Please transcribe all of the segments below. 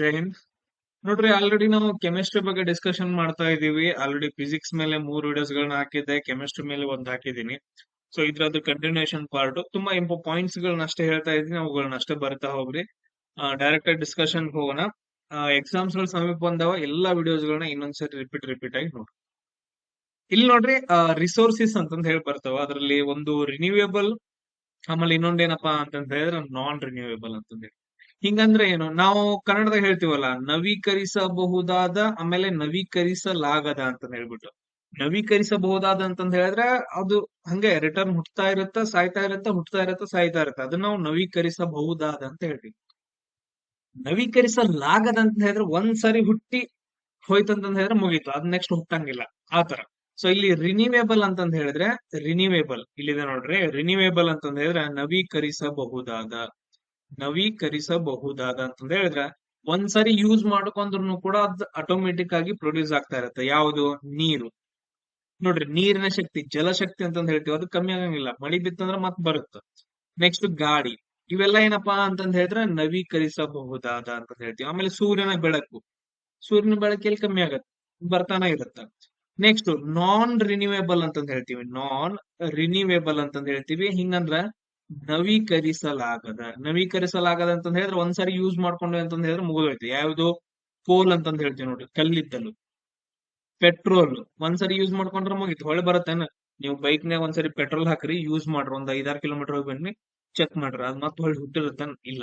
ಜೈ ಹಿಂದ್ ನೋಡ್ರಿ ಆಲ್ರೆಡಿ ನಾವು ಕೆಮಿಸ್ಟ್ರಿ ಬಗ್ಗೆ ಡಿಸ್ಕಷನ್ ಮಾಡ್ತಾ ಇದೀವಿ ಆಲ್ರೆಡಿ ಫಿಸಿಕ್ಸ್ ಮೇಲೆ ಮೂರು ವಿಡಿಯೋಸ್ ಗಳನ್ನ ಹಾಕಿದ್ದೆ. ಕೆಮಿಸ್ಟ್ರಿ ಮೇಲೆ ಒಂದ್ ಹಾಕಿದೀನಿ ಸೊ ಇದ್ರದ್ದು ಕಂಟಿನ್ಯೂಷನ್ ಪಾರ್ಟ್ ತುಂಬಾ ಇಂಪ ಪಾಯಿಂಟ್ಸ್ ಗಳನ್ನ ಅಷ್ಟೇ ಹೇಳ್ತಾ ಇದೀನಿ ಅವುಗಳನ್ನ ಅಷ್ಟೇ ಬರ್ತಾ ಹೋಗ್ರಿ. ಡೈರೆಕ್ಟ್ ಆಗಿ ಡಿಸ್ಕಷನ್ ಹೋಗೋಣ. ಎಕ್ಸಾಮ್ಸ್ಗಳು ಸಮೀಪ ಬಂದವ, ಎಲ್ಲಾ ವಿಡಿಯೋಸ್ ಗಳನ್ನ ಇನ್ನೊಂದ್ಸರಿ ರಿಪೀಟ್ ರಿಪೀಟ್ ಆಗಿ ನೋಡ್ರಿ. ಇಲ್ಲಿ ನೋಡ್ರಿ ರಿಸೋರ್ಸಸ್ ಅಂತಂದ್ ಹೇಳಿ ಬರ್ತಾವ. ಅದರಲ್ಲಿ ಒಂದು ರಿನ್ಯೂವೇಬಲ್ ಆಮೇಲೆ ಇನ್ನೊಂದೇನಪ್ಪಾ ಅಂತಂದ್ರೆ ನಾನ್ ರಿನ್ಯೂವೇಬಲ್ ಅಂತ ಹೇಳಿ. ಹಿಂಗಂದ್ರೆ ಏನು, ನಾವು ಕನ್ನಡದಾಗ ಹೇಳ್ತೀವಲ್ಲ, ನವೀಕರಿಸಬಹುದಾದ, ಆಮೇಲೆ ನವೀಕರಿಸಲಾಗದ ಅಂತ ಹೇಳ್ಬಿಟ್ಟು. ನವೀಕರಿಸಬಹುದಾದ ಅಂತಂದ್ ಹೇಳಿದ್ರೆ ಅದು ಹಂಗೆ ರಿಟರ್ನ್ ಹುಟ್ತಾ ಇರುತ್ತ, ಸಾಯ್ತಾ ಇರುತ್ತ ಹುಟ್ತಾ ಇರುತ್ತ, ಸಾಯ್ತಾ ಇರುತ್ತೆ. ಅದನ್ನ ನಾವು ನವೀಕರಿಸಬಹುದಾದ ಅಂತ ಹೇಳ್ತೀವಿ. ನವೀಕರಿಸಲಾಗದ ಅಂತ ಹೇಳಿದ್ರೆ ಒಂದ್ ಸರಿ ಹುಟ್ಟಿ ಹೋಯ್ತಂತಂದ್ ಹೇಳಿದ್ರೆ ಮುಗೀತು. ಅದ್ ನೆಕ್ಸ್ಟ್ ಹುಟ್ಟಂಗಿಲ್ಲ. ಆತರ ಸೊ ಇಲ್ಲಿ ರಿನಿವೇಬಲ್ ಅಂತಂದ್ ಹೇಳಿದ್ರೆ ರಿನಿವೇಬಲ್ ಇಲ್ಲಿದೆ ನೋಡ್ರಿ. ರಿನಿವೇಬಲ್ ಅಂತಂದ್ ಹೇಳಿದ್ರೆ ನವೀಕರಿಸಬಹುದಾದ. ನವೀಕರಿಸಬಹುದಾದ ಅಂತಂದ್ರೆ ಹೇಳಿದ್ರೆ, ಒಂದ್ಸರಿ ಯೂಸ್ ಮಾಡ್ಕೊಂಡ್ರು ಕೂಡ ಅದ್ ಆಟೋಮೆಟಿಕ್ ಆಗಿ ಪ್ರೊಡ್ಯೂಸ್ ಆಗ್ತಾ ಇರುತ್ತೆ. ಯಾವುದು? ನೀರು. ನೋಡ್ರಿ, ನೀರಿನ ಶಕ್ತಿ ಜಲಶಕ್ತಿ ಅಂತಂದ್ ಹೇಳ್ತೀವಿ. ಅದು ಕಮ್ಮಿ ಆಗಂಗಿಲ್ಲ. ಮಳಿ ಬಿತ್ತಂದ್ರ ಮತ್ ಬರುತ್ತೆ. ನೆಕ್ಸ್ಟ್ ಗಾಡಿ ಇವೆಲ್ಲ ಏನಪ್ಪಾ ಅಂತಂದ್ ಹೇಳಿದ್ರೆ ನವೀಕರಿಸಬಹುದಾದ ಅಂತ ಹೇಳ್ತೀವಿ. ಆಮೇಲೆ ಸೂರ್ಯನ ಬೆಳಕು. ಸೂರ್ಯನ ಬೆಳಕಲ್ಲಿ ಕಮ್ಮಿ ಆಗತ್ತೆ. ಬರ್ತಾನ ಇರುತ್ತೆ. ನೆಕ್ಸ್ಟ್ ನಾನ್ ರಿನ್ಯೂವೇಬಲ್ ಅಂತಂದ್ ಹೇಳ್ತೀವಿ. ನಾನ್ ರಿನ್ಯೂವೇಬಲ್ ಅಂತಂದ್ ಹೇಳ್ತೀವಿ. ಹಿಂಗಂದ್ರ ನವೀಕರಿಸಲಾಗದ ನವೀಕರಿಸಲಾಗದ ಅಂತಂದ್ ಹೇಳಿದ್ರೆ ಒಂದ್ಸರಿ ಯೂಸ್ ಮಾಡ್ಕೊಂಡು ಅಂತಂದ್ ಹೇಳಿದ್ರೆ ಮುಗಿದೋಯ್ತು. ಯಾವ್ದು ಕೋಲ್ ಅಂತಂದ್ ಹೇಳ್ತೀವಿ ನೋಡ್ರಿ, ಕಲ್ಲಿದ್ದಲು. ಪೆಟ್ರೋಲ್ ಒಂದ್ಸರಿ ಯೂಸ್ ಮಾಡ್ಕೊಂಡ್ರೆ ಮುಗಿತು ಹೊಳೆ ಬರತ್ತೇನ ನೀವು ಬೈಕ್ ನಾಗ ಒಂದ್ಸರಿ ಪೆಟ್ರೋಲ್ ಹಾಕ್ರಿ ಯೂಸ್ ಮಾಡ್ರಿ, ಒಂದ್ ಐದಾರು ಕಿಲೋಮೀಟರ್ ಹೋಗಿ ಬನ್ನಿ ಚೆಕ್ ಮಾಡ್ರಿ, ಅದ್ ಮತ್ತೆ ಹೊಳೆ ಹುಟ್ಟಿರತ್ತೇನ ಇಲ್ಲ.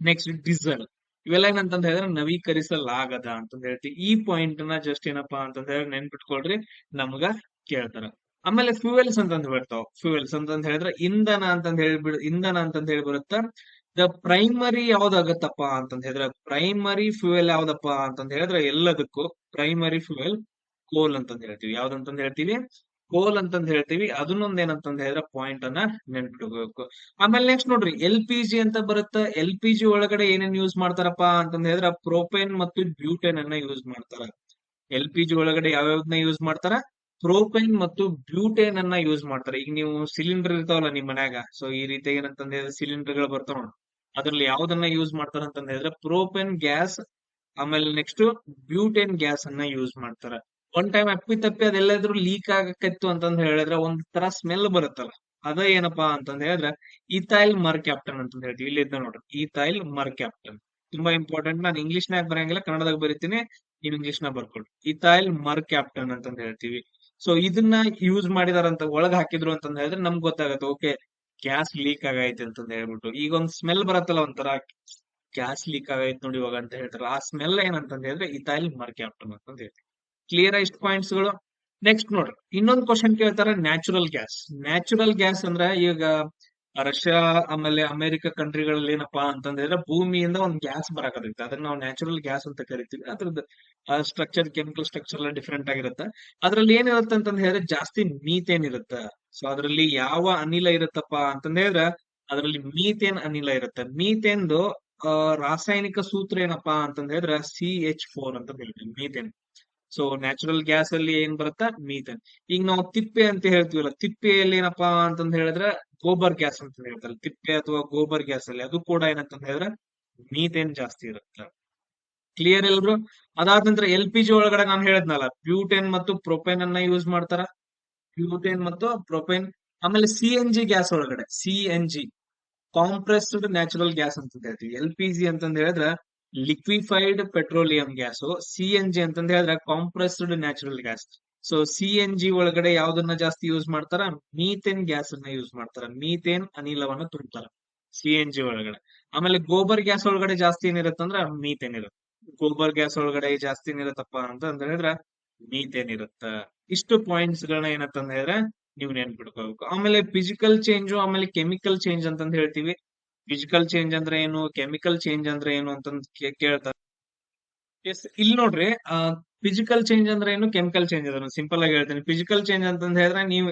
ನೆಕ್ಸ್ಟ್ ಡೀಸೆಲ್ ಇವೆಲ್ಲ ಏನಂತ ಹೇಳಿದ್ರೆ ನವೀಕರಿಸಲಾಗದ ಅಂತಂದ್ ಹೇಳ್ತೀವಿ. ಈ ಪಾಯಿಂಟ್ನ ಜಸ್ಟ್ ಏನಪ್ಪಾ ಅಂತಂದ್ ಹೇಳಿ ನೆನ್ಪಿಟ್ಕೊಳ್ರಿ, ನಮ್ಗ ಕೇಳ್ತಾರ. ಆಮೇಲೆ ಫ್ಯೂಯಲ್ಸ್ ಅಂತಂದ್ ಬರ್ತಾವ. ಫ್ಯೂಯಲ್ಸ್ ಅಂತಂದ್ ಹೇಳಿದ್ರೆ ಇಂಧನ ಅಂತಂದ್ ಹೇಳ್ಬಿಡ್, ಇಂಧನ ಅಂತಂದ್ ಹೇಳಿ ಬರುತ್ತ? ದ ಪ್ರೈಮರಿ ಯಾವ್ದಾಗತ್ತಪ್ಪ ಅಂತಂದ್ ಹೇಳಿದ್ರೆ, ಪ್ರೈಮರಿ ಫ್ಯೂಯಲ್ ಯಾವ್ದಪ್ಪ ಅಂತಂದ್ ಹೇಳಿದ್ರೆ ಎಲ್ಲದಕ್ಕೂ ಪ್ರೈಮರಿ ಫ್ಯೂಯಲ್ ಕೋಲ್ ಅಂತಂದ್ ಹೇಳ್ತೀವಿ. ಯಾವ್ದಂತಂದ್ ಹೇಳ್ತೀವಿ? ಕೋಲ್ ಅಂತಂದ್ ಹೇಳ್ತೀವಿ. ಅದನ್ನೊಂದ್ ಏನಂತಂದ್ ಹೇಳಿದ್ರೆ ಪಾಯಿಂಟ್ ಅನ್ನ ನೆನ್ಪಿಟ್ಕೋಬೇಕು. ಆಮೇಲೆ ನೆಕ್ಸ್ಟ್ ನೋಡ್ರಿ, ಎಲ್ ಪಿ ಜಿ ಅಂತ ಬರುತ್ತ? ಎಲ್ ಪಿ ಜಿ ಒಳಗಡೆ ಏನೇನ್ ಯೂಸ್ ಮಾಡ್ತಾರಪ್ಪ ಅಂತಂದ್ ಹೇಳಿದ್ರೆ ಪ್ರೋಪೇನ್ ಮತ್ತು ಬ್ಯೂಟೇನ್ ಅನ್ನ ಯೂಸ್ ಮಾಡ್ತಾರ. ಎಲ್ ಪಿ ಜಿ ಒಳಗಡೆ ಯಾವ್ಯಾವ್ದನ್ನ ಯೂಸ್ ಮಾಡ್ತಾರ? ಪ್ರೋಪೇನ್ ಮತ್ತು ಬ್ಯೂಟೇನ್ ಅನ್ನ ಯೂಸ್ ಮಾಡ್ತಾರೆ. ಈಗ ನೀವು ಸಿಲಿಂಡರ್ ಇರ್ತಾವಲ್ಲ ನಿಮ್ ಮನ್ಯಾಗ ಸೊ ಈ ರೀತಿ ಏನಂತಂದ್ರೆ ಸಿಲಿಂಡರ್ಗಳು ಬರ್ತಾವ ಅದ್ರಲ್ಲಿ ಯಾವ್ದನ್ನ ಯೂಸ್ ಮಾಡ್ತಾರ ಅಂತಂದ್ರೆ ಹೇಳಿದ್ರೆ ಪ್ರೋಪೇನ್ ಗ್ಯಾಸ್, ಆಮೇಲೆ ನೆಕ್ಸ್ಟ್ ಬ್ಯೂಟೇನ್ ಗ್ಯಾಸ್ ಅನ್ನ ಯೂಸ್ ಮಾಡ್ತಾರ. ಒನ್ ಟೈಮ್ ಅಪ್ಪಿ ತಪ್ಪಿ ಅದೆಲ್ಲಾದ್ರೂ ಲೀಕ್ ಆಗಕತ್ತು ಅಂತಂದ್ ಹೇಳಿದ್ರೆ ಒಂದ್ ತರ ಸ್ಮೆಲ್ ಬರುತ್ತಲ್ಲ. ಅದ ಏನಪ್ಪಾ ಅಂತಂದ್ ಹೇಳಿದ್ರೆ ಇಥೈಲ್ ಮರ್ ಕ್ಯಾಪ್ಟನ್ ಅಂತ ಹೇಳ್ತೀವಿ. ಇಲ್ಲಿ ಇದ್ದ ನೋಡ್ರಿ ಇಥೈಲ್ ಮರ್ ಕ್ಯಾಪ್ಟನ್ ತುಂಬಾ ಇಂಪಾರ್ಟೆಂಟ್ ನಾನು ಇಂಗ್ಲಿಷ್ ನಾಗ ಬರಂಗಿಲ್ಲ ಕನ್ನಡದಾಗ ಬರೀತೀನಿ, ನೀವು ಇಂಗ್ಲಿಷ್ ನಾಗ ಬರ್ಕೊಳ್ರಿ ಇಥೈಲ್ ಮರ್ ಕ್ಯಾಪ್ಟನ್ ಅಂತಂದ್ ಹೇಳ್ತೀವಿ. ಸೊ ಇದನ್ನ ಯೂಸ್ ಮಾಡಿದಾರಂತ ಒಳಗ್ ಹಾಕಿದ್ರು ಅಂತ ಹೇಳಿದ್ರೆ ನಮ್ಗೆ ಗೊತ್ತಾಗತ್ತೆ, ಓಕೆ, ಗ್ಯಾಸ್ ಲೀಕ್ ಆಗೈತೆ ಅಂತಂದ್ ಹೇಳ್ಬಿಟ್ಟು. ಈಗ ಒಂದ್ ಸ್ಮೆಲ್ ಬರತ್ತಲ್ಲ ಒಂಥರ, ಗ್ಯಾಸ್ ಲೀಕ್ ಆಗೈತೆ ನೋಡಿ ಇವಾಗ ಅಂತ ಹೇಳ್ತಾರೆ ಆ ಸ್ಮೆಲ್ ಏನಂತಂದ್ ಹೇಳಿದ್ರೆ ಇಥೈಲ್ ಮಾರ್ಕ್ ಕ್ಯಾಪ್ಟನ್ ಅಂತ ಹೇಳ್ತೀವಿ ಕ್ಲಿಯರ್ ಐಸ್ಟ್ ಪಾಯಿಂಟ್ಸ್ಗಳು? ನೆಕ್ಸ್ಟ್ ನೋಡ್ರಿ, ಇನ್ನೊಂದು ಕ್ವಶನ್ ಕೇಳ್ತಾರೆ ನ್ಯಾಚುರಲ್ ಗ್ಯಾಸ್ ನ್ಯಾಚುರಲ್ ಗ್ಯಾಸ್ ಅಂದ್ರೆ ಈಗ ರಷ್ಯಾ ಆಮೇಲೆ ಅಮೆರಿಕ ಕಂಟ್ರಿಗಳಲ್ಲಿ ಏನಪ್ಪಾ ಅಂತಂದ್ರೆ ಭೂಮಿಯಿಂದ ಒಂದ್ ಗ್ಯಾಸ್ ಬರಕತ್ತೈತಿ. ಅದನ್ನ ನಾವು ನ್ಯಾಚುರಲ್ ಗ್ಯಾಸ್ ಅಂತ ಕರಿತೀವಿ. ಅದ್ರದ್ದು ಸ್ಟ್ರಕ್ಚರ್ ಕೆಮಿಕಲ್ ಸ್ಟ್ರಕ್ಚರ್ ಎಲ್ಲ ಡಿಫ್ರೆಂಟ್ ಆಗಿರುತ್ತೆ. ಅದ್ರಲ್ಲಿ ಏನಿರುತ್ತೆ ಅಂತಂದ್ ಹೇಳಿದ್ರೆ ಜಾಸ್ತಿ ಮೀಥೇನ್ ಇರುತ್ತೆ. ಸೊ ಅದ್ರಲ್ಲಿ ಯಾವ ಅನಿಲ ಇರುತ್ತಪ್ಪ ಅಂತಂದ್ ಹೇಳಿದ್ರೆ ಅದ್ರಲ್ಲಿ ಮೀಥೇನ್ ಅನಿಲ ಇರುತ್ತೆ. ಮೀಥೇನ್ದು ರಾಸಾಯನಿಕ ಸೂತ್ರ ಏನಪ್ಪಾ ಅಂತಂದ್ ಹೇಳಿದ್ರೆ ಸಿ ಎಚ್ ಫೋರ್ ಅಂತ ಹೇಳ್ತೀವಿ ಮೀಥೇನ್ ಸೊ ನ್ಯಾಚುರಲ್ ಗ್ಯಾಸ್ ಅಲ್ಲಿ ಏನ್ ಬರುತ್ತಾ? ಮೀಥೇನ್ ಈಗ ನಾವು ತಿಪ್ಪೆ ಅಂತ ಹೇಳ್ತೀವಲ್ಲ, ತಿಪ್ಪೆಯಲ್ಲಿ ಏನಪ್ಪಾ ಅಂತಂದ್ ಹೇಳಿದ್ರೆ ಗೋಬರ್ ಗ್ಯಾಸ್ ಅಂತ ಹೇಳ್ತಾರೆ. ತಿಪ್ಪೆ ಅಥವಾ ಗೋಬರ್ ಗ್ಯಾಸ್ ಅಲ್ಲಿ ಅದು ಕೂಡ ಏನಂತ ಹೇಳಿದ್ರೆ ಮೀಥೇನ್ ಜಾಸ್ತಿ ಇರುತ್ತೆ. ಕ್ಲಿಯರ್ ಎಲ್ರು? ಅದಾದ ನಂತರ ಎಲ್ ಪಿ ಜಿ ಒಳಗಡೆ ನಾನು ಹೇಳಿದ್ನಲ್ಲ, ಬ್ಯೂಟೇನ್ ಮತ್ತು ಪ್ರೊಪೇನ್ ಅನ್ನ ಯೂಸ್ ಮಾಡ್ತಾರ? ಪ್ಯೂಟೇನ್ ಮತ್ತು ಪ್ರೊಪೇನ್, ಆಮೇಲೆ ಸಿ ಎನ್ ಜಿ ಗ್ಯಾಸ್ ಒಳಗಡೆ C N G compressed natural gas ಅಂತ ಹೇಳ್ತೀವಿ. ಎಲ್ ಪಿ ಜಿ ಅಂತಂದ್ ಹೇಳಿದ್ರೆ liquefied petroleum gas C N G ಹೇಳಿದ್ರೆ compressed natural gas so C N G ಒಳಗಡೆ ಯಾವ್ದನ್ನ ಜಾಸ್ತಿ ಯೂಸ್ ಮಾಡ್ತಾರ? ಮೀಥೇನ್ ಗ್ಯಾಸ್ ಅನ್ನ ಯೂಸ್ ಮಾಡ್ತಾರ. ಮೀಥೇನ್ ಅನಿಲವನ್ನ ತುಂಬ್ತಾರ ಸಿ ಎನ್ ಜಿ ಒಳಗಡೆ. ಆಮೇಲೆ ಗೋಬರ್ ಗ್ಯಾಸ್ ಒಳಗಡೆ ಜಾಸ್ತಿ ಏನಿರುತ್ತಂದ್ರ ಮೀಥೇನ್ ಇರುತ್ತೆ. ಗೋಬರ್ ಗ್ಯಾಸ್ ಒಳಗಡೆ ಜಾಸ್ತಿ ಏನಿರುತ್ತಪ್ಪ ಅಂತ ಅಂತ ಹೇಳಿದ್ರೆ ಮೀಥೇನ್ ಇರುತ್ತ. ಇಷ್ಟು ಪಾಯಿಂಟ್ಸ್ ಗಳನ್ನ ಏನಂತಂದ್ ಹೇಳಿದ್ರೆ ನೀವು ನೆನ್ಪಿಡ್ಕೋಬೇಕು ಆಮೇಲೆ ಫಿಸಿಕಲ್ ಚೇಂಜ್ ಆಮೇಲೆ ಕೆಮಿಕಲ್ ಚೇಂಜ್ ಅಂತಂದ್ ಹೇಳ್ತೀವಿ. ಫಿಸಿಕಲ್ ಚೇಂಜ್ ಅಂದ್ರೆ ಏನು? ಕೆಮಿಕಲ್ ಚೇಂಜ್ ಅಂದ್ರೆ ಏನು ಅಂತಂದ್ ಕೇಳ್ತಾರೆ. ಎಸ್ ಇಲ್ಲಿ ನೋಡ್ರಿ ಫಿಸಿಕಲ್ ಚೇಂಜ್ ಅಂದ್ರೆ ಏನು? ಕೆಮಿಕಲ್ ಚೇಂಜ್ ಅದನ್ನು. ಸಿಂಪಲ್ ಆಗಿ ಹೇಳ್ತೀನಿ. ಫಿಸಿಕಲ್ ಚೇಂಜ್ ಅಂತಂದ್ ಹೇಳಿದ್ರೆ ನೀವು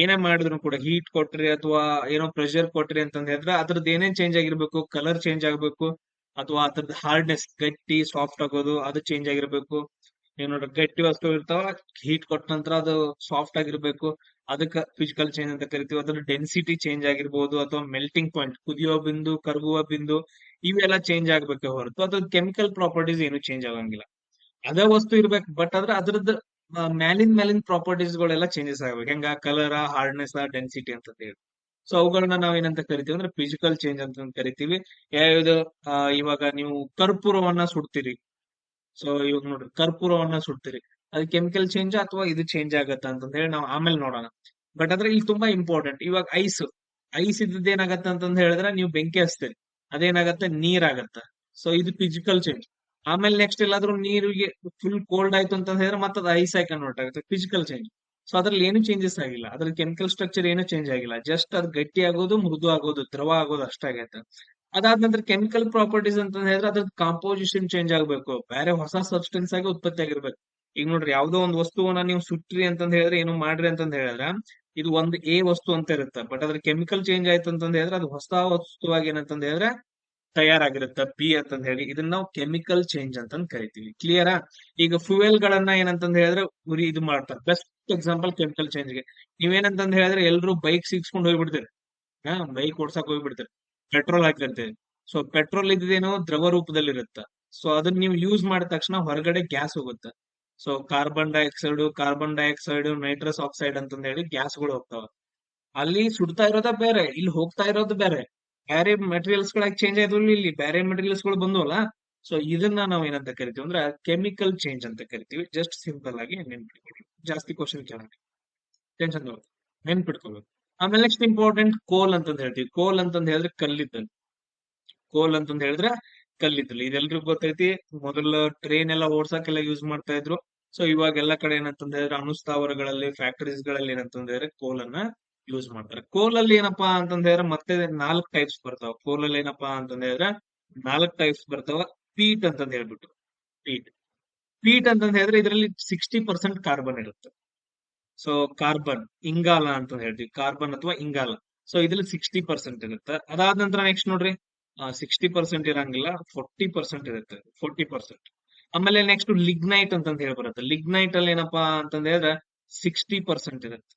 ಏನೇ ಮಾಡಿದ್ರು ಕೂಡ ಹೀಟ್ ಕೊಟ್ರಿ ಅಥವಾ ಏನೋ ಪ್ರೆಷರ್ ಕೊಟ್ರಿ ಅಂತಂದ್ ಹೇಳಿದ್ರೆ ಅದ್ರದ್ದು ಏನೇನ್ ಚೇಂಜ್ ಆಗಿರ್ಬೇಕು? ಕಲರ್ ಚೇಂಜ್ ಆಗ್ಬೇಕು. ಅಥವಾ ಅದ್ರದ್ದು ಹಾರ್ಡ್ನೆಸ್ ಗಟ್ಟಿ ಸಾಫ್ಟ್ ಆಗೋದು, ಅದು ಚೇಂಜ್ ಆಗಿರ್ಬೇಕು. ಏನ್ ನೋಡ್ರಿ, ಗಟ್ಟಿ ವಸ್ತು ಇರ್ತಾವ ಹೀಟ್ ಕೊಟ್ಟ ನಂತರ ಅದು ಸಾಫ್ಟ್ ಆಗಿರ್ಬೇಕು. ಅದಕ್ಕ ಫಿಸಿಕಲ್ ಚೇಂಜ್ ಅಂತ ಕರಿತೀವಿ. ಅದ್ರ ಡೆನ್ಸಿಟಿ ಚೇಂಜ್ ಆಗಿರ್ಬೋದು ಅಥವಾ ಮೆಲ್ಟಿಂಗ್ ಪಾಯಿಂಟ್ ಕುದಿಯೋ ಬಿಂದು, ಕರಗುವ ಬಿಂದು, ಇವೆಲ್ಲ ಚೇಂಜ್ ಆಗ್ಬೇಕೆ ಹೊರತು. ಅದ್ರ ಕೆಮಿಕಲ್ ಪ್ರಾಪರ್ಟೀಸ್ ಏನು ಚೇಂಜ್ ಆಗಂಗಿಲ್ಲ. ಅದೇ ವಸ್ತು ಇರ್ಬೇಕು ಬಟ್ ಆದ್ರೆ ಅದ್ರದ್ದು ಮ್ಯಾಲಿನ್ ಮ್ಯಾಲಿನ್ ಪ್ರಾಪರ್ಟೀಸ್ ಗಳೆಲ್ಲ ಚೇಂಜಸ್ ಆಗ್ಬೇಕು ಹೆಂಗ ಕಲರ್ ಹಾರ್ಡ್ನೆಸ್ ಡೆನ್ಸಿಟಿ ಅಂತ ಹೇಳಿ. ಸೊ ಅವುಗಳನ್ನ ನಾವ್ ಏನಂತ ಕರಿತೀವಿ ಅಂದ್ರೆ ಫಿಸಿಕಲ್ ಚೇಂಜ್ ಅಂತ ಕರಿತೀವಿ. ಯಾವ್ದು ಇವಾಗ ನೀವು ಕರ್ಪೂರವನ್ನ ಸುಡ್ತೀರಿ. ಸೊ ಇವಾಗ ನೋಡ್ರಿ, ಕರ್ಪೂರವನ್ನ ಸುಡ್ತೀರಿ. ಅದು ಕೆಮಿಕಲ್ ಚೇಂಜ್ ಅಥವಾ ಇದು ಚೇಂಜ್ ಆಗತ್ತ ಅಂತ ಹೇಳಿ ನಾವು ಆಮೇಲೆ ನೋಡೋಣ. ಬಟ್ ಆದ್ರೆ ಇಲ್ಲಿ ತುಂಬಾ ಇಂಪಾರ್ಟೆಂಟ್ ಇವಾಗ ಐಸ್ ಐಸ್ ಇದ್ದದ್ದು ಏನಾಗತ್ತೆ ಅಂತಂದ್ ಹೇಳಿದ್ರೆ ನೀವು ಬೆಂಕಿ ಹಚ್ತೀರಿ. ಅದೇನಾಗತ್ತೆ? ಆಗತ್ತ ಸೊ ಇದು ಫಿಸಿಕಲ್ ಚೇಂಜ್ ಆಮೇಲೆ ನೆಕ್ಸ್ಟ್ ಎಲ್ಲಾದ್ರೂ ನೀರಿಗೆ ಫುಲ್ ಕೋಲ್ಡ್ ಆಯ್ತು ಅಂತ ಹೇಳಿದ್ರೆ ಮತ್ತೆ ಅದು ಐಸ್ ಆಗಿ ಕನ್ವರ್ಟ್ ಆಗುತ್ತೆ ಫಿಸಿಕಲ್ ಚೇಂಜ್ ಸೊ ಅದ್ರಲ್ಲಿ ಏನು ಚೇಂಜಸ್ ಆಗಿಲ್ಲ. ಅದ್ರ ಕೆಮಿಕಲ್ ಸ್ಟ್ರಕ್ಚರ್ ಏನು ಚೇಂಜ್ ಆಗಿಲ್ಲ. ಜಸ್ಟ್ ಅದು ಗಟ್ಟಿ ಆಗೋದು, ಮೃದು ಆಗೋದು, ದ್ರವ ಆಗೋದು ಅಷ್ಟಾಗೈತೆ ಅದಾದ ನಂತರ ಕೆಮಿಕಲ್ ಪ್ರಾಪರ್ಟೀಸ್ ಅಂತ ಹೇಳಿದ್ರೆ ಅದ್ರ ಕಾಂಪೋಸಿಷನ್ ಚೇಂಜ್ ಆಗಬೇಕು. ಬೇರೆ ಹೊಸ ಸಬ್ಸ್ಟೆನ್ಸ್ ಆಗಿ ಉತ್ಪತ್ತಿ ಆಗಿರ್ಬೇಕು. ಈಗ ನೋಡ್ರಿ, ಯಾವ್ದೋ ಒಂದು ವಸ್ತುವನ್ನ ನೀವು ಸುಟ್ರಿ ಅಂತಂದ್ ಹೇಳಿದ್ರೆ, ಏನು ಮಾಡ್ರಿ ಅಂತಂದ ಹೇಳಿದ್ರೆ, ಇದು ಒಂದು ಎ ವಸ್ತು ಅಂತ ಇರುತ್ತೆ. ಬಟ್ ಅದ್ರ ಕೆಮಿಕಲ್ ಚೇಂಜ್ ಆಯ್ತು ಅಂತಂದ್ ಹೇಳಿದ್ರೆ, ಅದು ಹೊಸ ವಸ್ತುವಾಗಿ ಏನಂತಂದ್ ಹೇಳಿದ್ರೆ ತಯಾರಾಗಿರುತ್ತೆ ಪಿ ಅಂತಂದ ಹೇಳಿ. ಇದನ್ನ ನಾವು ಕೆಮಿಕಲ್ ಚೇಂಜ್ ಅಂತಂದ್ ಕರಿತೀವಿ. ಕ್ಲಿಯರಾ ಈಗ ಫ್ಯೂಯಲ್ ಗಳನ್ನ ಏನಂತಂದ್ ಹೇಳಿದ್ರೆ ಉರಿ ಇದು ಮಾಡ್ತಾರೆ. ಬೆಸ್ಟ್ ಎಕ್ಸಾಂಪಲ್ ಕೆಮಿಕಲ್ ಚೇಂಜ್ಗೆ. ನೀವೇನಂತಂದ್ ಹೇಳಿದ್ರೆ ಎಲ್ರು ಬೈಕ್ ಸಿಕ್ಸ್ಕೊಂಡು ಹೋಗ್ಬಿಡ್ತೀರಿ. ಹಾ ಬೈಕ್ ಓಡ್ಸಕ್ ಹೋಗ್ಬಿಡ್ತೀರಿ. ಪೆಟ್ರೋಲ್ ಹಾಕಿರ್ತೀರಿ ಸೊ ಪೆಟ್ರೋಲ್ ಇದ್ದೇನೋ ದ್ರವ ರೂಪದಲ್ಲಿ ಇರುತ್ತೆ ಸೊ ಅದನ್ನ ನೀವು ಯೂಸ್ ಮಾಡಿದ ತಕ್ಷಣ ಹೊರಗಡೆ ಗ್ಯಾಸ್ ಹೋಗುತ್ತೆ. So carbon dioxide carbon dioxide nitrous oxide ಅಂತಂದ ಹೇಳಿ ಗ್ಯಾಸ್ಗಳು ಹೋಗ್ತಾವ. ಅಲ್ಲಿ ಸುಡ್ತಾ ಇರೋದ ಬೇರೆ, ಇಲ್ಲಿ ಹೋಗ್ತಾ ಇರೋದು ಬೇರೆ. ಬೇರೆ ಮೆಟೀರಿಯಲ್ಸ್ ಗಳಾಗಿ ಚೇಂಜ್ ಆಯ್ತು ಇಲ್ಲಿ ಬೇರೆ ಮೆಟೀರಿಯಲ್ಸ್ಗಳು ಬಂದವಲ್ಲ ಸೊ ಇದನ್ನ ನಾವು ಏನಂತ ಕರಿತೀವಿ ಅಂದ್ರೆ ಕೆಮಿಕಲ್ ಚೇಂಜ್ ಅಂತ ಕರಿತೀವಿ. ಜಸ್ಟ್ ಸಿಂಪಲ್ ಆಗಿ ನೆನ್ಪಿಟ್ಕೊಳ್ಳಿ ಜಾಸ್ತಿ ಕ್ವಶನ್ ಕೇಳೋಣ. ಟೆನ್ಷನ್ ನೆನ್ಪಿಟ್ಕೊಳ್ಬೇಕು. ಆಮೇಲೆ ನೆಕ್ಸ್ಟ್ ಇಂಪಾರ್ಟೆಂಟ್ ಕೋಲ್ ಅಂತ ಹೇಳ್ತೀವಿ. ಕೋಲ್ ಅಂತಂದ್ ಹೇಳಿದ್ರೆ ಕಲ್ಲಿದ್ದಲು. ಕೋಲ್ ಅಂತಂದ್ ಹೇಳಿದ್ರೆ ಕಲ್ಲಿದ್ದಲು. ಇದೆಲ್ರಿಗೂ ಗೊತ್ತೈತಿ. ಮೊದಲ ಟ್ರೈನ್ ಎಲ್ಲ ಓಡ್ಸಕ್ಕೆಲ್ಲ ಯೂಸ್ ಮಾಡ್ತಾ ಇದ್ರು. ಸೊ ಇವಾಗ ಎಲ್ಲ ಕಡೆ ಏನಂತಂದ್ರೆ ಅಣುಸ್ಥಾವರಗಳಲ್ಲಿ ಫ್ಯಾಕ್ಟರೀಸ್ಗಳಲ್ಲಿ ಏನಂತಂದ್ರೆ ಹೇಳಿದ್ರೆ ಕೋಲ್ ಅನ್ನ ಯೂಸ್ ಮಾಡ್ತಾರೆ. ಕೋಲ್ ಅಲ್ಲಿ ಏನಪ್ಪಾ ಅಂತಂದ ಮತ್ತೆ ನಾಲ್ಕ್ ಟೈಪ್ಸ್ ಬರ್ತಾವ. ಕೋಲ್ ಅಲ್ಲಿ ಏನಪ್ಪಾ ಅಂತಂದ ಹೇಳಿದ್ರೆ ನಾಲ್ಕ್ ಟೈಪ್ಸ್ ಬರ್ತಾವ. ಪೀಟ್ ಅಂತಂದ ಹೇಳ್ಬಿಟ್ಟು. ಪೀಟ್. ಪೀಟ್ ಅಂತಂದ ಹೇಳಿದ್ರೆ ಇದರಲ್ಲಿ ಸಿಕ್ಸ್ಟಿ ಪರ್ಸೆಂಟ್ ಕಾರ್ಬನ್ ಇರುತ್ತೆ. ಸೊ ಕಾರ್ಬನ್ ಇಂಗಾಲ ಅಂತ ಹೇಳ್ತೀವಿ. ಕಾರ್ಬನ್ ಅಥವಾ ಇಂಗಾಲ. ಸೊ ಇದ್ರಲ್ಲಿ ಸಿಕ್ಸ್ಟಿ ಪರ್ಸೆಂಟ್ ಇರುತ್ತೆ. ಅದಾದ ನಂತರ ನೆಕ್ಸ್ಟ್ ನೋಡ್ರಿ. ಸಿಕ್ಸ್ಟಿ ಪರ್ಸೆಂಟ್ ಇರಂಗಿಲ್ಲ ಫೋರ್ಟಿ ಪರ್ಸೆಂಟ್ ಇರುತ್ತೆ. ಫೋರ್ಟಿ ಪರ್ಸೆಂಟ್ ಆಮೇಲೆ ನೆಕ್ಸ್ಟ್ ಲಿಗ್ನೈಟ್ ಅಂತಂದ ಹೇಳಿ ಬರುತ್ತೆ. ಲಿಗ್ನೈಟ್ ಅಲ್ಲಿ ಏನಪ್ಪಾ ಅಂತಂದ ಹೇಳಿದ್ರೆ ಸಿಕ್ಸ್ಟಿ ಪರ್ಸೆಂಟ್ ಇರುತ್ತೆ.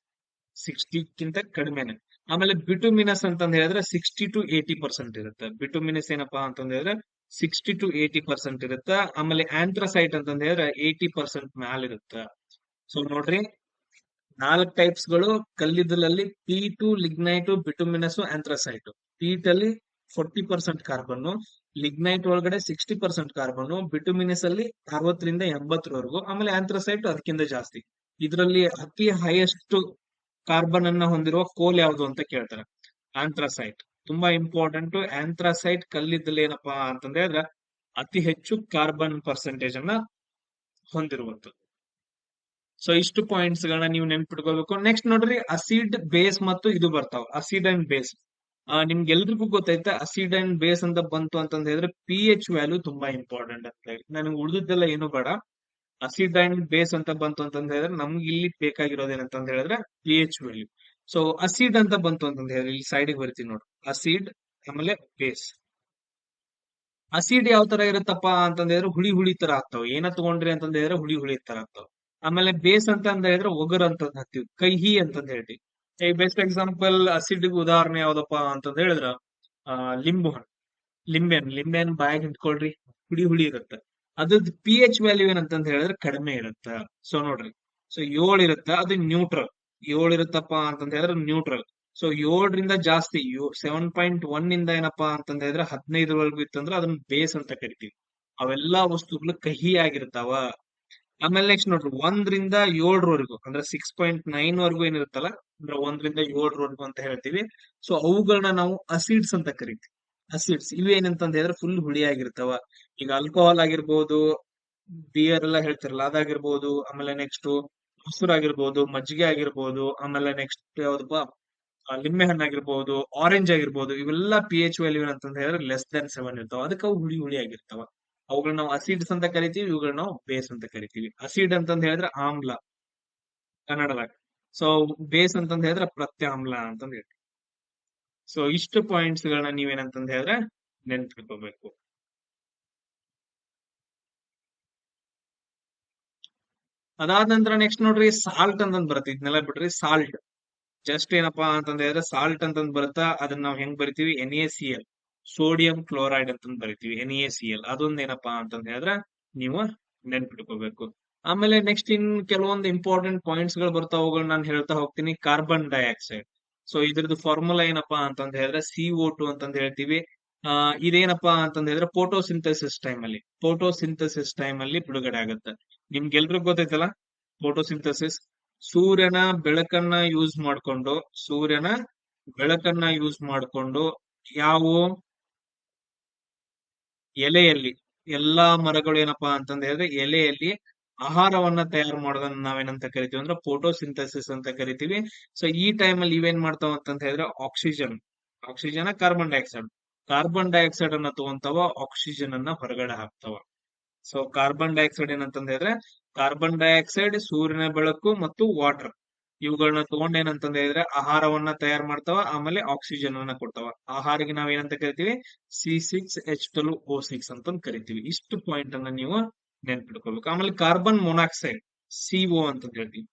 ಸಿಕ್ಸ್ಟಿಕ್ಕಿಂತ ಕಡಿಮೆನೆ. ಆಮೇಲೆ ಬಿಟುಮಿನಸ್ ಅಂತಂದ್ ಹೇಳಿದ್ರೆ ಸಿಕ್ಸ್ಟಿ ಟು ಏಟಿ ಪರ್ಸೆಂಟ್ ಇರುತ್ತೆ. ಬಿಟುಮಿನಸ್ ಏನಪ್ಪಾ ಅಂತಂದ್ ಹೇಳಿದ್ರೆ ಸಿಕ್ಸ್ಟಿ ಟು ಏಟಿ ಪರ್ಸೆಂಟ್ ಇರುತ್ತೆ. ಆಮೇಲೆ ಆಂಥ್ರಸೈಟ್ ಅಂತಂದ್ ಹೇಳಿದ್ರೆ ಏಟಿ ಪರ್ಸೆಂಟ್ ಮ್ಯಾಲ್ ಇರುತ್ತೆ ಸೊ ನೋಡ್ರಿ, ನಾಲ್ಕು ಟೈಪ್ಸ್ಗಳು ಕಲ್ಲಿದ್ದಲಲ್ಲಿ peat to lignite bituminous anthracite peat ಅಲ್ಲಿ ಫೋರ್ಟಿ ಪರ್ಸೆಂಟ್ ಕಾರ್ಬನ್ ಲಿಗ್ನೈಟ್ ಒಳಗಡೆ ಸಿಕ್ಸ್ಟಿ ಪರ್ಸೆಂಟ್ ಕಾರ್ಬನ್ ಬಿಟುಮಿನಸ್ ಅಲ್ಲಿ ಅರವತ್ತರಿಂದ ಎಂಬತ್ತರವರೆಗೂ. ಆಮೇಲೆ ಆಂಥ್ರಸೈಟ್ ಅದಕ್ಕಿಂತ ಜಾಸ್ತಿ. ಇದರಲ್ಲಿ ಅತಿ ಹೈಯೆಸ್ಟ್ ಕಾರ್ಬನ್ ಅನ್ನ ಹೊಂದಿರುವ ಕೋಲ್ ಯಾವುದು ಅಂತ ಕೇಳ್ತಾರೆ. ಆಂಥ್ರಸೈಟ್ ತುಂಬಾ ಇಂಪಾರ್ಟೆಂಟ್ ಆಂಥ್ರಾಸೈಟ್ ಕಲ್ಲಿದ್ದಲ್ಲಿ ಏನಪ್ಪಾ ಅಂತಂದ್ರೆ ಅದ್ರ ಅತಿ ಹೆಚ್ಚು ಕಾರ್ಬನ್ ಪರ್ಸೆಂಟೇಜ್ ಅನ್ನ ಹೊಂದಿರುವಂತದ್ದು ಸೊ ಇಷ್ಟು ಪಾಯಿಂಟ್ಸ್ ಗಳನ್ನ ನೀವು ನೆನ್ಪಿಟ್ಕೋಬೇಕು ನೆಕ್ಸ್ಟ್ ನೋಡ್ರಿ ಅಸಿಡ್ ಬೇಸ್ ಮತ್ತು ಇದು ಬರ್ತಾವ. ಅಸಿಡ್ ಅಂಡ್ ಬೇಸ್ ನಿಮ್ಗೆ ಎಲ್ರಿಗೂ ಗೊತ್ತೈತೆ ಅಸಿಡ್ ಅಂಡ್ ಬೇಸ್ ಅಂತ ಬಂತು ಅಂತಂದ್ರೆ ಪಿ ಎಚ್ ವ್ಯಾಲ್ಯೂ ತುಂಬಾ ಇಂಪಾರ್ಟೆಂಟ್ ಅಂತ ಹೇಳಿ. ನನಗೆ ಉಳಿದಿದ್ದೆಲ್ಲ ಏನು ಬೇಡ. ಅಸಿಡ್ ಅಂಡ್ ಬೇಸ್ ಅಂತ ಬಂತು ಅಂತಂದ ಹೇಳಿದ್ರೆ ನಮ್ಗೆ ಇಲ್ಲಿ ಬೇಕಾಗಿರೋದು ಏನಂತಂದ ಹೇಳಿದ್ರೆ P H value so acid ಅಂತ ಬಂತು ಅಂತಂದ ಹೇಳಿದ್ರೆ ಇಲ್ಲಿ ಸೈಡ್ ಬರ್ತೀನಿ ನೋಡಿ. ಅಸಿಡ್ ಆಮೇಲೆ ಬೇಸ್ ಅಸಿಡ್ ಯಾವ ತರ ಇರುತ್ತಪ್ಪ ಅಂತಂದ ಹೇಳಿದ್ರೆ ಹುಳಿ ಹುಳಿ ತರ ಆಗ್ತಾವ. ಏನ ತಗೊಂಡ್ರಿ ಅಂತಂದ ಹೇಳಿದ್ರೆ ಹುಳಿ ಹುಳಿ ತರ ಆಗ್ತಾವ. ಆಮೇಲೆ ಬೇಸ್ ಅಂತ ಅಂದ ಹೇಳಿದ್ರೆ ಒಗರ್ ಅಂತ ಹಾಕ್ತಿವಿ ಕಹಿ ಅಂತಂದ ಹೇಳ್ತೀವಿ ಈ ಬೆಸ್ಟ್ ಎಕ್ಸಾಂಪಲ್ ಅಸಿಡ್ ಉದಾಹರಣೆ ಯಾವ್ದಪ್ಪ ಅಂತಂದ ಹೇಳಿದ್ರ ಲಿಂಬು ಹಣ್ಣು ಲಿಂಬೆ ಹಣ್ಣು ಲಿಂಬೆ ಹಣ್ಣು ಬಾಯಾಗ ಇಟ್ಕೊಳ್ರಿ ಹುಳಿ ಹುಳಿ ಇರುತ್ತೆ. ಅದ್ರದ್ದು ಪಿ ಎಚ್ ವ್ಯಾಲ್ಯೂ ಏನಂತಂತ ಹೇಳಿದ್ರೆ ಕಡಿಮೆ ಇರುತ್ತ. ಸೊ ನೋಡ್ರಿ ಸೊ ಏಳು ಇರುತ್ತ, ಅದು ನ್ಯೂಟ್ರಲ್ ಏಳು ಇರುತ್ತಪ್ಪ ಅಂತಂದ ಹೇಳಿದ್ರೆ ನ್ಯೂಟ್ರಲ್ ಸೊ ಏಳರಿಂದ ಜಾಸ್ತಿ ಸೆವೆನ್ ಪಾಯಿಂಟ್ ಒನ್ ಇಂದ ಏನಪ್ಪಾ ಅಂತ ಹೇಳಿದ್ರೆ ಹದಿನೈದರವರೆಗೂ ಇತ್ತಂದ್ರೆ ಅದನ್ನ ಬೇಸ್ ಅಂತ ಕರಿತೀವಿ. ಅವೆಲ್ಲಾ ವಸ್ತುಗಳು ಕಹಿ ಆಗಿರ್ತಾವ ಆಮೇಲೆ ನೆಕ್ಸ್ಟ್ ನೋಡ್ರಿ, ಒಂದ್ರಿಂದ ಏಳರವರೆಗೂ, ಅಂದ್ರೆ ಸಿಕ್ಸ್ ಪಾಯಿಂಟ್ ನೈನ್ ವರೆಗೂ ಏನಿರುತ್ತಲ್ಲ, ಅಂದ್ರೆ ಒಂದ್ರಿಂದ ಏಳರವರೆಗೂ ಅಂತ ಹೇಳ್ತೀವಿ. ಸೊ ಅವುಗಳನ್ನ ನಾವು ಅಸಿಡ್ಸ್ ಅಂತ ಕರಿತೀವಿ. ಅಸಿಡ್ಸ್ ಇವೇನಂತಂದ್ ಹೇಳಿದ್ರೆ ಫುಲ್ ಹುಳಿ ಆಗಿರ್ತಾವ. ಈಗ ಆಲ್ಕೋಹಾಲ್ ಆಗಿರ್ಬೋದು ಬಿಯರ್ ಎಲ್ಲ ಹೇಳ್ತಿರಲ್ಲ, ಅದಾಗಿರ್ಬೋದು, ಆಮೇಲೆ ನೆಕ್ಸ್ಟ್ ಮೊಸರು ಆಗಿರ್ಬೋದು, ಮಜ್ಜಿಗೆ ಆಗಿರ್ಬೋದು, ಆಮೇಲೆ ನೆಕ್ಸ್ಟ್ ಯಾವ್ದಪ್ಪ ಲಿಂಬೆ ಹಣ್ಣು ಆಗಿರ್ಬೋದು ಆರೆಂಜ್ ಆಗಿರ್ಬೋದು, ಇವೆಲ್ಲ ಪಿ ಎಚ್ ವ್ಯಾಲ್ಯೂ ಅಂತಂದ ಹೇಳಿದ್ರೆ ಲೆಸ್ ದನ್ ಸೆವೆನ್ ಇರ್ತಾವ. ಅದಕ್ಕೆ ಅವು ಹುಳಿ ಹುಳಿ ಆಗಿರ್ತಾವ. ಅವುಗಳನ್ನ ನಾವು ಅಸಿಡ್ಸ್ ಅಂತ ಕರಿತೀವಿ, ಇವುಗಳನ್ನ ನಾವು ಬೇಸ್ ಅಂತ ಕರಿತೀವಿ. ಅಸಿಡ್ ಅಂತಂದ ಹೇಳಿದ್ರೆ ಆಮ್ಲ, ಕನ್ನಡದಾಗ. ಸೊ ಬೇಸ್ ಅಂತಂದ ಹೇಳಿದ್ರೆ ಪ್ರತ್ಯಾಮ್ಲ ಅಂತಂದ ಹೇಳ್ತೀವಿ. ಸೊ ಇಷ್ಟು ಪಾಯಿಂಟ್ಸ್ ಗಳನ್ನ ನೀವೇನಂತಂದ ಹೇಳಿದ್ರೆ ನೆನ್ಪಿಟ್ಕೋಬೇಕು. ಅದಾದ ನಂತರ ನೆಕ್ಸ್ಟ್ ನೋಡ್ರಿ ಸಾಲ್ಟ್ ಅಂತಂದ್ ಬರುತ್ತೆ ಇದನ್ನೆಲ್ಲ ಬಿಡ್ರಿ ಸಾಲ್ಟ್ ಜಸ್ಟ್ ಏನಪ್ಪಾ ಅಂತಂದ್ ಹೇಳಿದ್ರೆ ಸಾಲ್ಟ್ ಅಂತಂದ್ ಬರುತ್ತಾ, ಅದನ್ನ ನಾವ್ ಹೆಂಗ್ ಬರಿತೀವಿ? N A C L sodium chloride ಅಂತಂದ್ ಬರಿತೀವಿ ಎನ್ ಎ ಸಿ ಎಲ್ ಅದೊಂದ್ ಏನಪ್ಪಾ ಅಂತಂದ ಹೇಳಿದ್ರೆ ನೀವು ನೆನ್ಪಿಟ್ಕೋಬೇಕು. ಆಮೇಲೆ ನೆಕ್ಸ್ಟ್ ಇನ್ ಕೆಲವೊಂದು ಇಂಪಾರ್ಟೆಂಟ್ ಪಾಯಿಂಟ್ಸ್ಗಳು ಬರ್ತಾವ ನಾನು ಹೇಳ್ತಾ ಹೋಗ್ತೀನಿ. ಕಾರ್ಬನ್ ಡೈಆಕ್ಸೈಡ್ ಸೊ ಇದ್ರದ್ದು ಫಾರ್ಮುಲಾ ಏನಪ್ಪಾ ಅಂತಂದ್ ಹೇಳಿದ್ರೆ ಸಿ ಓ ಟು ಅಂತಂದ್ ಹೇಳ್ತೀವಿ. ಆ, ಇದೇನಪ್ಪಾ ಅಂತಂದ್ ಹೇಳಿದ್ರೆ ಫೋಟೋಸಿಂಥಸಿಸ್ ಟೈಮ್ ಅಲ್ಲಿ. ಫೋಟೋಸಿಂಥಸಿಸ್ ಟೈಮ್ ಅಲ್ಲಿ ಬಿಡುಗಡೆ ಆಗುತ್ತೆ. ನಿಮ್ಗೆಲ್ರಿಗೂ ಗೊತ್ತೈತಲ್ಲ? ಫೋಟೋಸಿಂಥಸಿಸ್ ಸೂರ್ಯನ ಬೆಳಕನ್ನ ಯೂಸ್ ಮಾಡ್ಕೊಂಡು, ಸೂರ್ಯನ ಬೆಳಕನ್ನ ಯೂಸ್ ಮಾಡ್ಕೊಂಡು ಯಾವ ಎಲೆಯಲ್ಲಿ, ಎಲ್ಲಾ ಮರಗಳು ಏನಪ್ಪಾ ಅಂತಂದ್ ಹೇಳಿದ್ರೆ ಎಲೆಯಲ್ಲಿ ಆಹಾರವನ್ನ ತಯಾರು ಮಾಡೋದನ್ನ ನಾವೇನಂತ ಕರಿತೀವಿ ಅಂದ್ರೆ ಫೋಟೋಸಿಂಥಸಿಸ್ ಅಂತ ಕರಿತೀವಿ. ಸೊ ಈ ಟೈಮ್ ಅಲ್ಲಿ ಇವೇನ್ ಮಾಡ್ತಾವ ಅಂತ ಹೇಳಿದ್ರೆ oxygen oxygen carbon dioxide carbon dioxide ಅನ್ನ ತಗೊಂತಾವ ಆಕ್ಸಿಜನ್ ಅನ್ನ ಹೊರಗಡೆ ಹಾಕ್ತಾವ. ಸೊ ಕಾರ್ಬನ್ ಡೈಆಕ್ಸೈಡ್ ಏನಂತಂದ ಹೇಳಿದ್ರೆ ಕಾರ್ಬನ್ ಡೈಆಕ್ಸೈಡ್ ಸೂರ್ಯನ ಬೆಳಕು ಮತ್ತು ವಾಟರ್ ಇವುಗಳನ್ನ ತಗೊಂಡ್ ಏನಂತಂದ ಹೇಳಿದ್ರೆ ಆಹಾರವನ್ನ ತಯಾರು ಮಾಡ್ತಾವ, ಆಮೇಲೆ ಆಕ್ಸಿಜನ್ ಅನ್ನ ಕೊಡ್ತಾವ. ಆಹಾರಿಗೆ ನಾವ್ ಏನಂತ ಕರಿತೀವಿ? C six H twelve O six ಅಂತ ಕರಿತೀವಿ. ಇಷ್ಟು ಪಾಯಿಂಟ್ ಅನ್ನ ನೀವು ನೆನ್ಪಿಟ್ಕೋಬೇಕು ಆಮೇಲೆ ಕಾರ್ಬನ್ ಮೊನಾಕ್ಸೈಡ್ ಸಿಒ ಅಂತ ಹೇಳ್ತೀವಿ.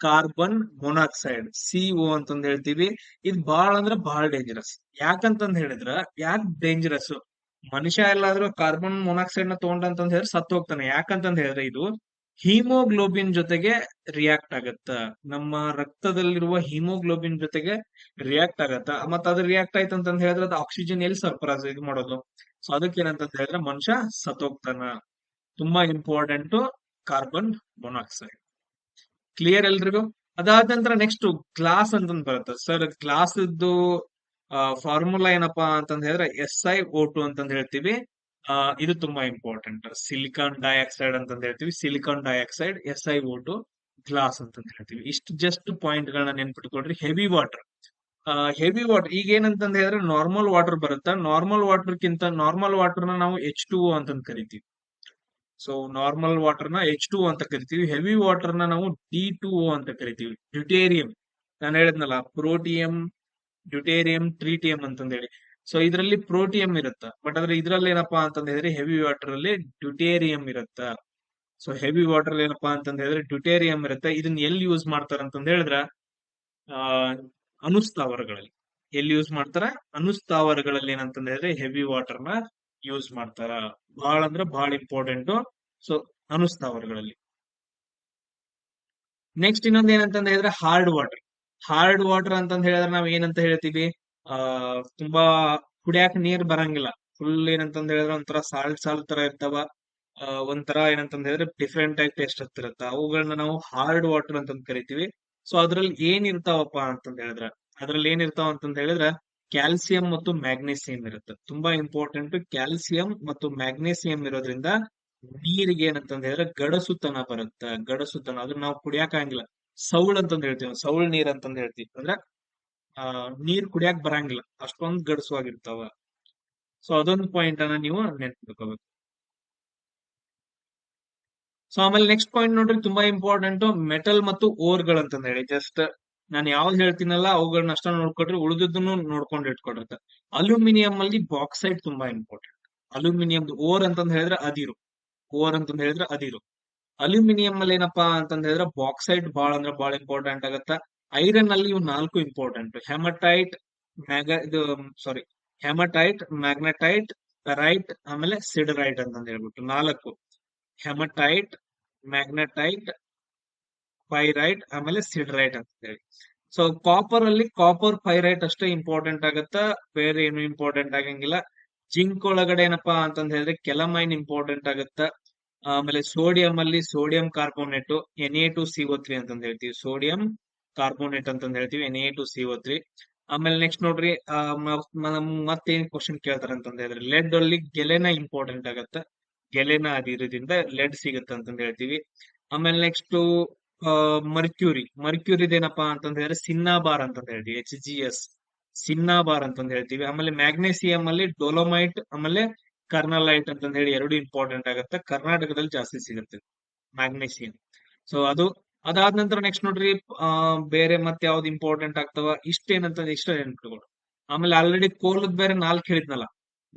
ಕಾರ್ಬನ್ ಮೊನಾಕ್ಸೈಡ್ ಸಿಒ ಅಂತಂದ ಹೇಳ್ತೀವಿ. ಇದು ಬಹಳ ಅಂದ್ರೆ ಬಹಳ ಡೇಂಜರಸ್ ಯಾಕಂತಂದ್ ಹೇಳಿದ್ರ, ಯಾಕ್ ಡೇಂಜರಸ್ ಮನುಷ್ಯ ಎಲ್ಲಾದ್ರೂ ಕಾರ್ಬನ್ ಮೊನಾಕ್ಸೈಡ್ನ ತಗೊಂಡಂತಂದ್ ಹೇಳಿದ್ರೆ ಸತ್ತು ಹೋಗ್ತಾನೆ. ಯಾಕಂತಂದ ಹೇಳಿದ್ರೆ ಇದು ಹಿಮೋಗ್ಲೋಬಿನ್ ಜೊತೆಗೆ ರಿಯಾಕ್ಟ್ ಆಗತ್ತ. ನಮ್ಮ ರಕ್ತದಲ್ಲಿರುವ ಹಿಮೋಗ್ಲೋಬಿನ್ ಜೊತೆಗೆ ರಿಯಾಕ್ಟ್ ಆಗತ್ತ. ಮತ್ತ ಅದು ರಿಯಾಕ್ಟ್ ಆಯ್ತು ಅಂತಂದ್ ಹೇಳಿದ್ರೆ ಅದು ಆಕ್ಸಿಜನ್ ಎಲ್ಲಿ ಸರ್ಪರಾಜ್ ಇದು ಮಾಡೋದು? ಸೊ ಅದಕ್ಕೆ ಏನಂತ ಹೇಳಿದ್ರೆ ಮನುಷ್ಯ ಸತ್ತೋಗ್ತಾನ ತುಂಬಾ ಇಂಪಾರ್ಟೆಂಟ್ ಕಾರ್ಬನ್ ಮೊನಾಕ್ಸೈಡ್ ಕ್ಲಿಯರ್ ಎಲ್ರಿಗೂ? ಅದಾದ ನಂತರ ನೆಕ್ಸ್ಟ್ ಗ್ಲಾಸ್ ಅಂತಂದ್ ಬರುತ್ತೆ. ಸರ್ ಗ್ಲಾಸ್ ಫಾರ್ಮುಲಾ ಏನಪ್ಪಾ ಅಂತಂದ್ ಹೇಳಿದ್ರೆ ಎಸ್ ಐ ಓ ಟು ಅಂತಂದ್ ಹೇಳ್ತೀವಿ. ಇದು ತುಂಬಾ ಇಂಪಾರ್ಟೆಂಟ್ ಸಿಲಿಕಾನ್ ಡೈಆಕ್ಸೈಡ್ ಅಂತಂದ್ ಹೇಳ್ತೀವಿ. Silicon dioxide S I O two glass ಅಂತಂದ್ ಹೇಳ್ತೀವಿ. ಇಷ್ಟು ಜಸ್ಟ್ ಪಾಯಿಂಟ್ ಗಳನ್ನ ನೆನ್ಪಿಟ್ಕೊಡ್ರಿ ಹೆವಿ ವಾಟರ್ ಹೆವಿ ವಾಟರ್ ಈಗ ಏನಂತಂದ್ ಹೇಳಿದ್ರೆ ನಾರ್ಮಲ್ ವಾಟರ್ ಬರುತ್ತಾ. ನಾರ್ಮಲ್ ವಾಟರ್ ಕಿಂತ ನಾರ್ಮಲ್ ವಾಟರ್ ನಾವು ಎಚ್ ಟು ಅಂತಂದ್ ಕರಿತೀವಿ. ಸೊ ನಾರ್ಮಲ್ ವಾಟರ್ನ ಎಚ್ ಟು ಅಂತ ಕರಿತೀವಿ. ಹೆವಿ ವಾಟರ್ನ ನಾವು ಡಿ ಟು ಓ ಅಂತ ಕರಿತೀವಿ. ಡ್ಯುಟೇರಿಯಂ ನಾನು ಹೇಳಿದ್ನಲ್ಲ ಪ್ರೋಟಿಯಂ ಡ್ಯುಟೇರಿಯಂ ಟ್ರೀಟಿಯಂ ಅಂತಂದೇಳಿ. ಸೊ ಇದರಲ್ಲಿ ಪ್ರೋಟಿಯಂ ಇರುತ್ತ? ಬಟ್ ಆದ್ರೆ ಇದ್ರಲ್ಲಿ ಏನಪ್ಪಾ ಅಂತಂದ ಹೇಳಿದ್ರೆ ಹೆವಿ ವಾಟರ್ ಅಲ್ಲಿ ಡ್ಯುಟೇರಿಯಂ ಇರುತ್ತ? ಸೊ ಹೆವಿ ವಾಟರ್ ಏನಪ್ಪಾ ಅಂತಂದ ಹೇಳಿದ್ರೆ ಡ್ಯುಟೇರಿಯಂ ಇರುತ್ತೆ? ಇದನ್ನ ಎಲ್ಲಿ ಯೂಸ್ ಮಾಡ್ತಾರ ಅಂತಂದ ಹೇಳಿದ್ರ ಅನುಸ್ಥಾವರಗಳಲ್ಲಿ. ಎಲ್ಲಿ ಯೂಸ್ ಮಾಡ್ತಾರ? ಅನುಸ್ಥಾವರಗಳಲ್ಲಿ ಏನಂತಂದ್ರೆ ಹೆವಿ ವಾಟರ್ನ ಯೂಸ್ ಮಾಡ್ತಾರ? ಬಹಳ ಅಂದ್ರೆ ಬಹಳ ಇಂಪಾರ್ಟೆಂಟ್ ಸೊ ಅನುಸ್ಥಾವರಗಳಲ್ಲಿ ನೆಕ್ಸ್ಟ್ ಇನ್ನೊಂದ್ ಏನಂತಂದ್ರೆ ಹೇಳಿದ್ರೆ ಹಾರ್ಡ್ ವಾಟರ್ ಹಾರ್ಡ್ ವಾಟರ್ ಅಂತಂದ್ ಹೇಳಿದ್ರೆ ನಾವ್ ಏನಂತ ಹೇಳ್ತೀವಿ? ಆ, ತುಂಬಾ ಕುಡಿಯಾಕ ನೀರ್ ಬರಂಗಿಲ್ಲ. ಫುಲ್ ಏನಂತಂದ್ ಹೇಳಿದ್ರೆ ಒಂಥರ ಸಾಲ್ಟ್ ಸಾಲ್ಟ್ ತರ ಇರ್ತಾವ. ಒಂಥರ ಏನಂತಂದ್ ಹೇಳಿದ್ರೆ ಡಿಫ್ರೆಂಟ್ ಆಗಿ ಟೇಸ್ಟ್ ಹತ್ತಿರತ್ತ ಅವುಗಳನ್ನ ನಾವು ಹಾರ್ಡ್ ವಾಟರ್ ಅಂತಂದ್ ಕರಿತೀವಿ. ಸೊ ಅದ್ರಲ್ಲಿ ಏನ್ ಇರ್ತಾವಪ್ಪ ಅಂತಂದ್ ಹೇಳಿದ್ರೆ? ಅದ್ರಲ್ಲಿ ಏನ್ ಇರ್ತಾವ ಅಂತಂದ್ ಹೇಳಿದ್ರೆ ಕ್ಯಾಲ್ಸಿಯಂ ಮತ್ತು ಮ್ಯಾಗ್ನೀಸಿಯಂ ಇರುತ್ತೆ. ತುಂಬಾ ಇಂಪಾರ್ಟೆಂಟ್ ಕ್ಯಾಲ್ಸಿಯಂ ಮತ್ತು ಮ್ಯಾಗ್ನೀಸಿಯಂ ಇರೋದ್ರಿಂದ ನೀರಿಗೆ ಏನಂತಂದ ಹೇಳಿದ್ರೆ ಗಡಸುತನ ಬರುತ್ತೆ. ಗಡಸುತನ ಅದನ್ನ ನಾವು ಕುಡಿಯಾಕ ಆಗಂಗಿಲ್ಲ. ಸೌಳ್ ಅಂತಂದ್ ಹೇಳ್ತೀವಿ ಸೌಳ್ ನೀರ್ ಅಂತಂದ್ ಹೇಳ್ತೀವಿ. ಅಂದ್ರೆ, ಆ, ನೀರ್ ಕುಡಿಯಾಕ್ ಬರಂಗಿಲ್ಲ. ಅಷ್ಟೊಂದ್ ಗಡಸುವಾಗಿರ್ತಾವ. ಸೊ ಅದೊಂದು ಪಾಯಿಂಟ್ ಅನ್ನ ನೀವು ನೆನ್ಪಿಟ್ಕೋಬೇಕು. ಸೊ ಆಮೇಲೆ ನೆಕ್ಸ್ಟ್ ಪಾಯಿಂಟ್ ನೋಡ್ರಿ, ತುಂಬಾ ಇಂಪಾರ್ಟೆಂಟ್ ಮೆಟಲ್ ಮತ್ತು ಓರ್ ಗಳಂತಂದ್ ಹೇಳಿ. ಜಸ್ಟ್ ನಾನು ಯಾವ್ದು ಹೇಳ್ತೀನಲ್ಲ ಅವುಗಳನ್ನ ಅಷ್ಟ ನೋಡ್ಕೊಡ್ರಿ ಉಳಿದಿದ್ದನ್ನು ನೋಡ್ಕೊಂಡು ಇಟ್ಕೊಂಡಿರ್ತ ಅಲ್ಯೂಮಿನಿಯಂ ಅಲ್ಲಿ ಬಾಕ್ಸೈಡ್ ತುಂಬಾ ಇಂಪಾರ್ಟೆಂಟ್ ಅಲ್ಯೂಮಿನಿಯಂ ಓರ್ ಅಂತಂದ್ ಹೇಳಿದ್ರೆ ಅದಿರು. ಓರ್ ಅಂತಂದ್ ಹೇಳಿದ್ರೆ ಅದಿರು. ಅಲ್ಯೂಮಿನಿಯಂ ಅಲ್ಲಿ ಏನಪ್ಪಾ ಅಂತಂದ್ ಹೇಳಿದ್ರೆ ಬಾಕ್ಸೈಡ್ ಬಹಳ ಅಂದ್ರೆ ಬಹಳ ಇಂಪಾರ್ಟೆಂಟ್ ಆಗತ್ತ. ಐರನ್ ಅಲ್ಲಿ ಇವು ನಾಲ್ಕು ಇಂಪಾರ್ಟೆಂಟ್ ಹೆಮಟೈಟ್ ಮ್ಯಾಗ, ಇದು ಸಾರಿ ಹೆಮಟೈಟ್ ಮ್ಯಾಗ್ನೆಟೈಟ್, ರೈಟ್, ಆಮೇಲೆ ಸಿಡರೈಟ್ ಅಂತಂದ್ ಹೇಳ್ಬಿಟ್ಟು ನಾಲ್ಕು. ಹೆಮಟೈಟ್ ಮ್ಯಾಗ್ನೆಟೈಟ್ ಪೈರೈಟ್ ಆಮೇಲೆ ಸಿಡ್ರೈಟ್ ಅಂತ ಹೇಳಿ ಸೊ ಕಾಪರ್ ಅಲ್ಲಿ ಕಾಪರ್ ಪೈರೈಟ್ ಅಷ್ಟೇ ಇಂಪಾರ್ಟೆಂಟ್ ಆಗತ್ತ? ಬೇರೆ ಏನು ಇಂಪಾರ್ಟೆಂಟ್ ಆಗಂಗಿಲ್ಲ. ಜಿಂಕ್ ಒಳಗಡೆ ಏನಪ್ಪಾ ಅಂತಂದ್ ಹೇಳಿದ್ರೆ ಕೆಲಮೈನ್ ಇಂಪಾರ್ಟೆಂಟ್ ಆಗತ್ತ? ಆಮೇಲೆ ಸೋಡಿಯಂ ಅಲ್ಲಿ sodium carbonate N A two C three ಅಂತಂದ್ ಹೇಳ್ತೀವಿ. ಸೋಡಿಯಂ ಕಾರ್ಬೋನೇಟ್ ಅಂತಂದ್ ಹೇಳ್ತೀವಿ N A two C three ಆಮೇಲೆ ನೆಕ್ಸ್ಟ್ ನೋಡ್ರಿ ಮತ್ತೇನ್ ಕ್ವಶನ್ ಕೇಳ್ತಾರೆ ಅಂತಂದ್ ಹೇಳಿದ್ರೆ ಲೆಡ್ ಅಲ್ಲಿ ಗೆಲೆನ ಇಂಪಾರ್ಟೆಂಟ್ ಆಗತ್ತ? ಗೆಲೆನ ಅದಿರೋದ್ರಿಂದ ಲೆಡ್ ಸಿಗುತ್ತೆ ಅಂತಂದ್ ಹೇಳ್ತೀವಿ. ಆಮೇಲೆ ನೆಕ್ಸ್ಟ್ ಮರ್ಕ್ಯೂರಿ ಮರ್ಕ್ಯೂರಿದ ಏನಪ್ಪಾ ಅಂತಂದ್ರೆ ಸಿನ್ನಾಬಾರ್ ಅಂತ ಹೇಳ್ತೀವಿ ಎಚ್ ಜಿ ಎಸ್ ಸಿನ್ನಾಬಾರ್ ಅಂತ ಹೇಳ್ತೀವಿ. ಆಮೇಲೆ ಮ್ಯಾಗ್ನೇಸಿಯಂ ಅಲ್ಲಿ ಡೊಲೊಮೈಟ್ ಆಮೇಲೆ ಕರ್ನಲೈಟ್ ಅಂತಂದ ಹೇಳಿ ಎರಡು ಇಂಪಾರ್ಟೆಂಟ್ ಆಗುತ್ತೆ. ಕರ್ನಾಟಕದಲ್ಲಿ ಜಾಸ್ತಿ ಸಿಗುತ್ತೆ ಮ್ಯಾಗ್ನೇಸಿಯಂ ಸೊ ಅದು, ಅದಾದ ನಂತರ ನೆಕ್ಸ್ಟ್ ನೋಡ್ರಿ ಬೇರೆ ಮತ್ತೆ ಯಾವ್ದು ಇಂಪಾರ್ಟೆಂಟ್ ಆಗ್ತಾವ? ಇಷ್ಟೇನಂತ ಇಷ್ಟ ನೆನ್ಪಿಟ್ಕೊಡು ಆಮೇಲೆ ಆಲ್ರೆಡಿ ಕೋಲದ್ ಬೇರೆ ನಾಲ್ಕು ಹೇಳಿದ್ನಲ್ಲ,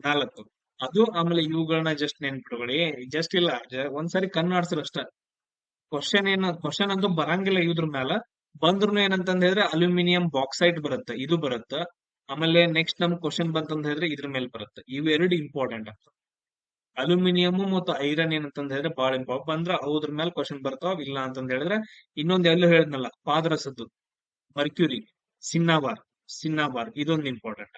ನಾಲ್ಕು. ಅದು ಆಮೇಲೆ ಇವುಗಳನ್ನ ಜಸ್ಟ್ ನೆನ್ಪಿಟ್ಕೊಳ್ಳಿ. ಜಸ್ಟ್ ಇಲ್ಲ ಒಂದ್ಸರಿ ಕಣ್ಣಾಡ್ಸ್ರು ಅಷ್ಟ. ಕ್ವಶನ್ ಏನ ಕ್ವಶನ್ ಅಂತೂ ಬರಂಗಿಲ್ಲ ಇದ್ರ ಮ್ಯಾಲ. ಬಂದ್ರು ಏನಂತಂದ ಹೇಳಿದ್ರೆ ಅಲ್ಯೂಮಿನಿಯಂ ಬಾಕ್ಸೈಟ್ ಬರುತ್ತೆ, ಇದು ಬರುತ್ತೆ. ಆಮೇಲೆ ನೆಕ್ಸ್ಟ್ ನಮ್ ಕ್ವಶನ್ ಬಂತಂದ ಹೇಳಿದ್ರೆ ಇದ್ರ ಮೇಲೆ ಬರುತ್ತೆ. ಇವೆರಡು ಇಂಪಾರ್ಟೆಂಟ್ ಆಗ್ತವೆ ಅಲ್ಯೂಮಿನಿಯಂ ಮತ್ತು ಐರನ್ ಏನಂತಂದ ಹೇಳಿದ್ರೆ ಬಹಳ ಇಂಪಾರ್ಟೆಂಟ್ ಬಂದ್ರ ಅದ್ರ ಮೇಲೆ ಕ್ವಶನ್ ಬರ್ತಾವ, ಇಲ್ಲ ಅಂತಂದ ಹೇಳಿದ್ರೆ ಇನ್ನೊಂದ್ ಎಲ್ಲೂ ಹೇಳಿದ್ನಲ್ಲ, ಪಾದರಸದ್ದು ಮರ್ಕ್ಯೂರಿ ಸಿನ್ನಾಬಾರ್ ಸಿನ್ನಾಬಾರ್ ಇದೊಂದು ಇಂಪಾರ್ಟೆಂಟ್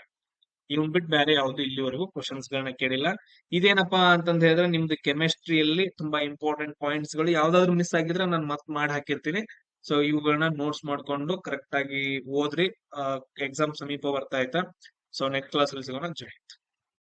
ಇವನ್ ಬಿಟ್ಟು ಬೇರೆ ಯಾವ್ದು ಇಲ್ಲಿವರೆಗೂ ಕ್ವಶನ್ಸ್ ಗಳನ್ನ ಕೇಳಿಲ್ಲ. ಇದೇನಪ್ಪಾ ಅಂತಂದ್ ಹೇಳಿದ್ರೆ ನಿಮ್ದು ಕೆಮಿಸ್ಟ್ರಿಯಲ್ಲಿ ತುಂಬಾ ಇಂಪಾರ್ಟೆಂಟ್ ಪಾಯಿಂಟ್ಸ್ಗಳು ಯಾವ್ದಾದ್ರು ಮಿಸ್ ಆಗಿದ್ರೆ ನಾನು ಮತ್ ಮಾಡಿ ಹಾಕಿರ್ತೀನಿ. ಸೊ ಇವುಗಳನ್ನ ನೋಟ್ಸ್ ಮಾಡ್ಕೊಂಡು ಕರೆಕ್ಟ್ ಆಗಿ ಓದ್ರಿ. ಎಕ್ಸಾಮ್ ಸಮೀಪ ಬರ್ತಾ ಇತ್ತ. ಸೊ ನೆಕ್ಸ್ಟ್ ಕ್ಲಾಸ್ ಅಲ್ಲಿ ಸಿಗೋಣ. ಜೈ.